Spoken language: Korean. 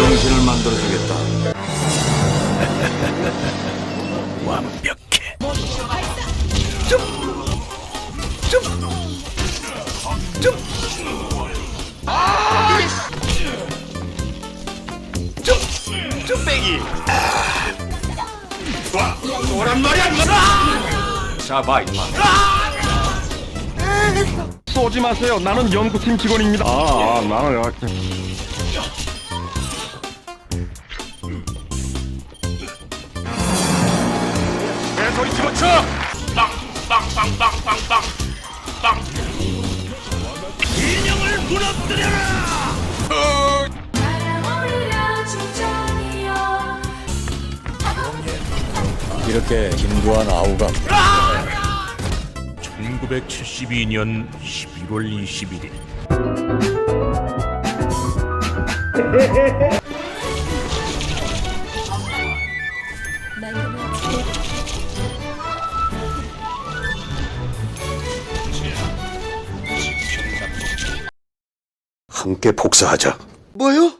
정신을 만들어주겠다. 완벽해. 잡아 임마. 쏘지 마세요. 나는 연구팀 직원입니다. 아, 아 나는 여배 소리 집어쳐. 빵빵빵빵빵빵. 빵. 인형을 무너뜨려라. 충전이여 이렇게 김두한 아우가 1972년 11월 21일. 함께 복사하자. 뭐요?